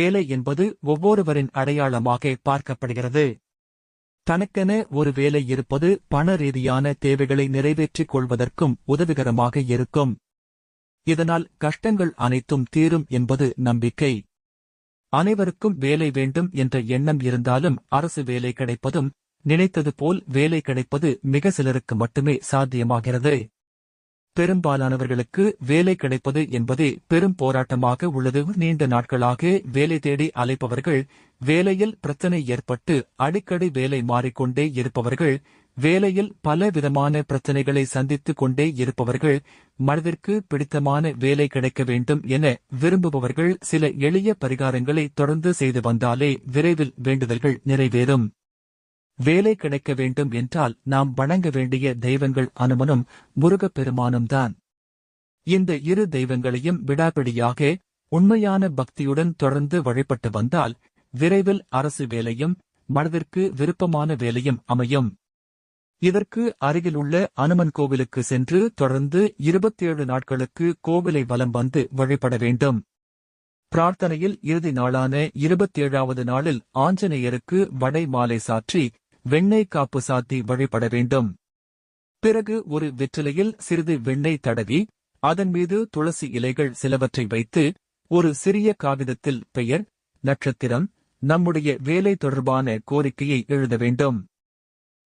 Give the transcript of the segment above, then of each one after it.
வேலை என்பது ஒவ்வொருவரின் அடையாளமாக பார்க்கப்படுகிறது. தனக்கென ஒரு வேலை இருப்பது பண ரீதியான தேவைகளை நிறைவேற்றிக் கொள்வதற்கும் உதவிகரமாக இருக்கும். இதனால் கஷ்டங்கள் அனைத்தும் தீரும் என்பது நம்பிக்கை. அனைவருக்கும் வேலை வேண்டும் என்ற எண்ணம் இருந்தாலும் அரசு வேலை கிடைப்பதும் நினைத்தது போல் வேலை கிடைப்பது மிக சிலருக்கு மட்டுமே சாத்தியமாகிறது. பெரும்பாலானவர்களுக்கு வேலை கிடைப்பது என்பதே பெரும் போராட்டமாக உள்ளது. நீண்ட நாட்களாக வேலை தேடி அலைப்பவர்கள் வேலையில் பிரச்சனை ஏற்பட்டு அடிக்கடி வேலை மாறிக்கொண்டே இருப்பவர்கள் வேலையில் பல விதமான பிரச்சனைகளை சந்தித்துக் கொண்டே இருப்பவர்கள் மனதிற்கு பிடித்தமான வேலை கிடைக்க வேண்டும் என விரும்புபவர்கள் சில எளிய பரிகாரங்களை தொடர்ந்து செய்து வந்தாலே விரைவில் வேண்டுதல்கள் நிறைவேறும். வேலை கிடைக்க வேண்டும் என்றால் நாம் வணங்க வேண்டிய தெய்வங்கள் அனுமனும் முருகப்பெருமானும் தான். இந்த இரு தெய்வங்களையும் விடாபிடியாக உண்மையான பக்தியுடன் தொடர்ந்து வழிபட்டு வந்தால் விரைவில் அரசு வேலையும் மனதிற்கு விருப்பமான வேலையும் அமையும். இதற்கு அருகிலுள்ள அனுமன் கோவிலுக்கு சென்று தொடர்ந்து இருபத்தேழு நாட்களுக்கு கோவிலை வலம் வந்து வழிபட வேண்டும். பிரார்த்தனையில் இறுதி நாளான இருபத்தேழாவது நாளில் ஆஞ்சநேயருக்கு வடை மாலை சாற்றி வெண்ணெய் காப்பு சாத்தி வழிபட வேண்டும். பிறகு ஒரு வெற்றிலையில் சிறிது வெண்ணெய் தடவி அதன் மீது துளசி இலைகள் சிலவற்றை வைத்து ஒரு சிறிய காகிதத்தில் பெயர் நட்சத்திரம் நம்முடைய வேலை தொடர்பான கோரிக்கையை எழுத வேண்டும்.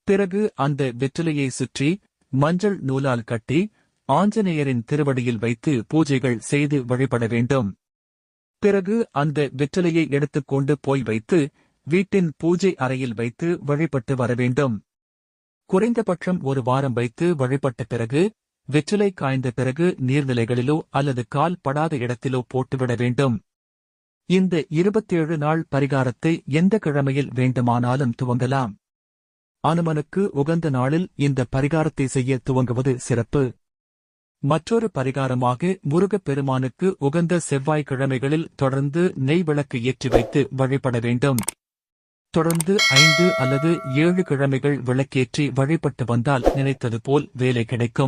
பிறகு அந்த வெற்றிலையை சுற்றி மஞ்சள் நூலால் கட்டி ஆஞ்சநேயரின் திருவடியில் வைத்து பூஜைகள் செய்து வழிபட வேண்டும். பிறகு அந்த வெற்றிலையை எடுத்துக்கொண்டு போய் வைத்து வீட்டின் பூஜை அறையில் வைத்து வழிபட்டு வர வேண்டும் குறைந்தபட்சம் ஒரு வாரம் வைத்து வழிபட்ட பிறகு வெற்றிலை காய்ந்த பிறகு நீர்நிலைகளிலோ அல்லது கால் படாத இடத்திலோ போட்டுவிட வேண்டும். இந்த இருபத்தேழு நாள் பரிகாரத்தை எந்த கிழமையில் வேண்டுமானாலும் துவங்கலாம். அனுமனுக்கு உகந்த நாளில் இந்த பரிகாரத்தை செய்ய துவங்குவது சிறப்பு. மற்றொரு பரிகாரமாக முருகப் பெருமானுக்கு உகந்த செவ்வாய்க்கிழமைகளில் தொடர்ந்து நெய் விளக்கு ஏற்றி வைத்து வழிபட வேண்டும். தொடர்ந்து ஐந்து அல்லது ஏழு கிழமைகள் விளக்கேற்றி வழிபட்டு வந்தால் நினைத்தது போல் வேலை கிடைக்கும்.